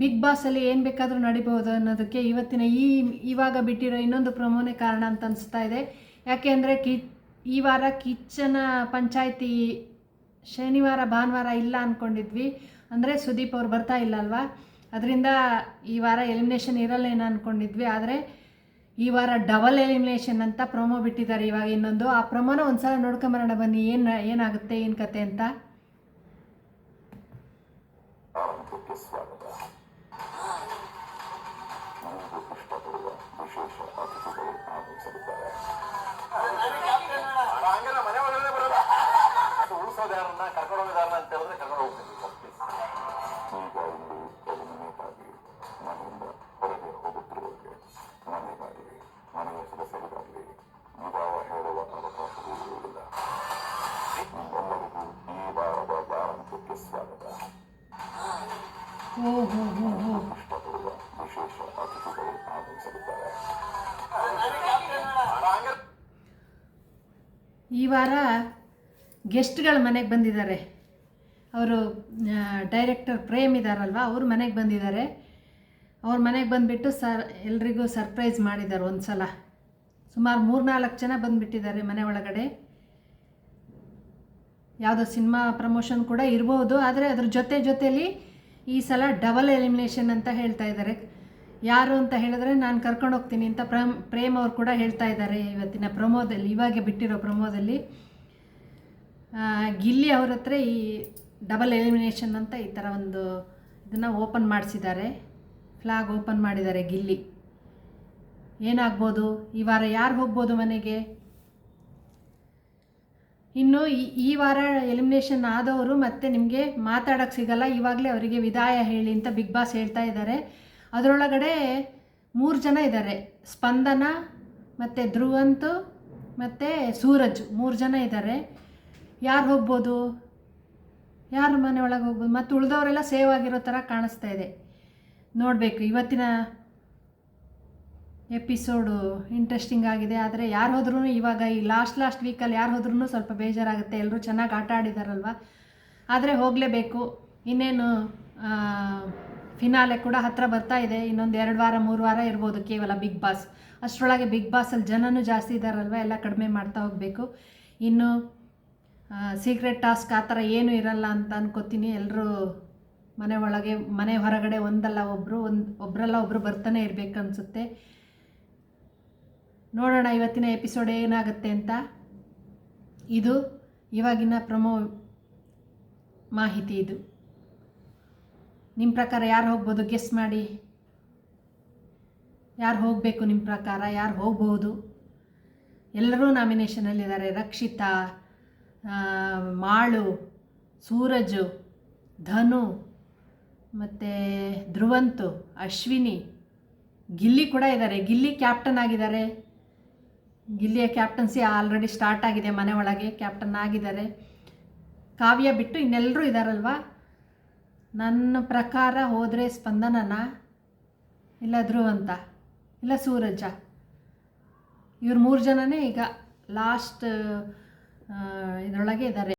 Big ಬಾಸಲ್ಲಿ ಏನು ಬೇಕಾದರೂ ನಡಿಬಹುದು ಅನ್ನೋದಕ್ಕೆ ಇವತ್ತಿನ ಈ, ಇವಾಗ ಬಿಟ್ಟಿರೋ ಇನ್ನೊಂದು ಪ್ರಮೋನೇ ಕಾರಣ ಅಂತ ಅನಿಸ್ತಾ ಇದೆ. ಯಾಕೆ ಅಂದರೆ ಕಿ, ಈ ವಾರ ಕಿಚ್ಚನ ಪಂಚಾಯಿತಿ ಶನಿವಾರ, ಭಾನುವಾರ ಇಲ್ಲ ಅಂದ್ಕೊಂಡಿದ್ವಿ ಅಂದರೆ ಸುದೀಪ್ ಅವ್ರು ಬರ್ತಾ ಇಲ್ಲ ಅಲ್ವಾ? ಅದರಿಂದ ಈ ವಾರ ಎಲಿಮಿನೇಷನ್ ಇರಲ್ಲೇನೋ ಅಂದ್ಕೊಂಡಿದ್ವಿ ಆದರೆ ಈ ವಾರ ಡಬಲ್ ಎಲಿಮಿನೇಷನ್ ಅಂತ ಪ್ರೊಮೋ ಬಿಟ್ಟಿದ್ದಾರೆ ಇವಾಗ ಇನ್ನೊಂದು. ಆ ಪ್ರೊಮೋನ ಒಂದ್ಸಲ ನೋಡ್ಕೊಂಬರೋಣ ಬನ್ನಿ. ಏನು, ಏನಾಗುತ್ತೆ, ಏನು ಕತೆ ಅಂತ? ಸದಸ್ಯರಿಗಾಗಲಿ ವಿಭಾವ ಹೇಳುವ ಅವಕಾಶವೂ ಈ ಈ ವಾರ ಗೆಸ್ಟ್ಗಳು ಮನೆಗೆ ಬಂದಿದ್ದಾರೆ. ಅವರು ಡೈರೆಕ್ಟರ್ ಪ್ರೇಮ್ ಇದ್ದಾರಲ್ವ ಅವರು ಮನೆಗೆ ಬಂದಿದ್ದಾರೆ. ಅವ್ರ ಮನೆಗೆ ಬಂದುಬಿಟ್ಟು ಸರ್, ಎಲ್ರಿಗೂ ಸರ್ಪ್ರೈಸ್ ಮಾಡಿದ್ದಾರೆ ಒಂದು ಸಲ ಸುಮಾರು ಮೂರ್ನಾಲ್ಕು ಜನ ಬಂದುಬಿಟ್ಟಿದ್ದಾರೆ ಮನೆ ಒಳಗಡೆ. ಯಾವುದೋ ಸಿನಿಮಾ ಪ್ರಮೋಷನ್ ಕೂಡ ಇರ್ಬೋದು, ಆದರೆ ಅದ್ರ ಜೊತೆ ಜೊತೆಯಲ್ಲಿ ಈ ಸಲ ಡಬಲ್ ಎಲಿಮಿನೇಷನ್ ಅಂತ ಹೇಳ್ತಾ ಇದ್ದಾರೆ. ಯಾರು ಅಂತ ಹೇಳಿದ್ರೆ ನಾನು ಕರ್ಕೊಂಡು ಹೋಗ್ತೀನಿ ಅಂತ ಪ್ರೇಮ್ ಪ್ರೇಮ್ ಅವ್ರು ಕೂಡ ಹೇಳ್ತಾ ಇದ್ದಾರೆ ಇವತ್ತಿನ ಪ್ರಮೋದಲ್ಲಿ, ಇವಾಗೆ ಬಿಟ್ಟಿರೋ ಪ್ರಮೋದಲ್ಲಿ. ಗಿಲ್ಲಿ ಅವ್ರ ಹತ್ರ ಈ ಡಬಲ್ ಎಲಿಮಿನೇಷನ್ ಅಂತ ಈ ಥರ ಒಂದು ಇದನ್ನು ಓಪನ್ ಮಾಡಿಸಿದ್ದಾರೆ. ಫ್ಲಾಗ್ ಓಪನ್ ಮಾಡಿದ್ದಾರೆ ಗಿಲ್ಲಿ. ಏನಾಗ್ಬೋದು? ಈ ವಾರ ಯಾರು ಹೋಗ್ಬೋದು ಮನೆಗೆ? ಇನ್ನು ಈ- ವಾರ ಎಲಿಮಿನೇಷನ್ ಆದವರು ಮತ್ತೆ ನಿಮಗೆ ಮಾತಾಡೋಕ್ಕೆ ಸಿಗಲ್ಲ. ಇವಾಗಲೇ ಅವರಿಗೆ ವಿದಾಯ ಹೇಳಿ ಅಂತ ಬಿಗ್ ಬಾಸ್ ಹೇಳ್ತಾ ಇದ್ದಾರೆ. ಅದರೊಳಗಡೆ ಮೂರು ಜನ ಇದ್ದಾರೆ. ಸ್ಪಂದನ, ಮತ್ತು ಧ್ರುವಂತು, ಮತ್ತು ಸೂರಜ್ ಮೂರು ಜನ ಇದ್ದಾರೆ. ಯಾರು ಹೋಗ್ಬೋದು? ಯಾರು ಮನೆ ಒಳಗೆ ಹೋಗ್ಬೋದು? ಮತ್ತು ಉಳಿದವರೆಲ್ಲ ಸೇವ್ ಆಗಿರೋ ಥರ ಕಾಣಿಸ್ತಾ ಇದೆ. ನೋಡಬೇಕು. ಇವತ್ತಿನ ಎಪಿಸೋಡು ಇಂಟ್ರೆಸ್ಟಿಂಗ್ ಆಗಿದೆ. ಆದರೆ ಯಾರು ಹೋದ್ರೂ ಇವಾಗ ಈ ಲಾಸ್ಟ್ ಲಾಸ್ಟ್ ವೀಕಲ್ಲಿ ಯಾರು ಹೋದ್ರೂ ಸ್ವಲ್ಪ ಬೇಜಾರಾಗುತ್ತೆ. ಎಲ್ಲರೂ ಚೆನ್ನಾಗಿ ಆಟ ಆಡಿದಾರಲ್ವ? ಆದರೆ ಹೋಗಲೇಬೇಕು. ಇನ್ನೇನು ಫಿನಾಲೆ ಕೂಡ ಹತ್ತಿರ ಬರ್ತಾ ಇದೆ. ಇನ್ನೊಂದು ಎರಡು ವಾರ, ಮೂರು ವಾರ ಇರ್ಬೋದು ಕೇವಲ ಬಿಗ್ ಬಾಸ್ ಅಷ್ಟರೊಳಗೆ ಬಿಗ್ ಬಾಸಲ್ಲಿ ಜನನೂ ಜಾಸ್ತಿ ಇದ್ದಾರಲ್ವ ಎಲ್ಲ ಕಡಿಮೆ ಮಾಡ್ತಾ ಹೋಗಬೇಕು. ಇನ್ನು ಸೀಕ್ರೆಟ್ ಟಾಸ್ಕ್ ಆ ಥರ ಏನೂ ಇರಲ್ಲ ಅಂತ ಅನ್ಕೋತೀನಿ. ಎಲ್ಲರೂ ಮನೆ ಒಳಗೆ, ಮನೆ ಹೊರಗಡೆ ಒಂದಲ್ಲ ಒಬ್ಬರು ಒಂದು ಒಬ್ಬರಲ್ಲ ಒಬ್ಬರು ಬರ್ತಾನೆ ಇರಬೇಕು ಅನಿಸುತ್ತೆ ನೋಡೋಣ ಇವತ್ತಿನ ಎಪಿಸೋಡ್ ಏನಾಗುತ್ತೆ ಅಂತ. ಇದು ಇವಾಗಿನ ಪ್ರಮೋ ಮಾಹಿತಿ ಇದು. ನಿಮ್ಮ ಪ್ರಕಾರ ಯಾರು ಹೋಗ್ಬೋದು? ಗೆಸ್ ಮಾಡಿ. ಯಾರು ಹೋಗಬೇಕು ನಿಮ್ಮ ಪ್ರಕಾರ? ಯಾರು ಹೋಗ್ಬೋದು? ಎಲ್ಲರೂ ನಾಮಿನೇಷನಲ್ಲಿದ್ದಾರೆ ರಕ್ಷಿತಾ ಮಾಳು, ಸೂರಜು, ಧನು. ಮತ್ತು ಧ್ರುವಂತು, ಅಶ್ವಿನಿ, ಗಿಲ್ಲಿ ಕೂಡ ಇದ್ದಾರೆ ಗಿಲ್ಲಿ ಕ್ಯಾಪ್ಟನ್ ಆಗಿದ್ದಾರೆ. ಗಿಲ್ಲಿಯ ಕ್ಯಾಪ್ಟನ್ಸಿ ಆಲ್ರೆಡಿ ಸ್ಟಾರ್ಟ್ ಆಗಿದೆ ಮನೆ ಒಳಗೆ. ಕ್ಯಾಪ್ಟನ್ ಆಗಿದ್ದಾರೆ. ಕಾವ್ಯ ಬಿಟ್ಟು ಇನ್ನೆಲ್ಲರೂ ಇದ್ದಾರಲ್ವಾ ನನ್ನ ಪ್ರಕಾರ ಹೋದರೆ ಸ್ಪಂದನನ, ಇಲ್ಲ ಧ್ರುವಂತ, ಇಲ್ಲ ಸೂರಜ. ಇವ್ರು ಮೂರು ಜನನೇ ಈಗ ಲಾಸ್ಟ್ ಇದರೊಳಗೆ ಇದ್ದಾರೆ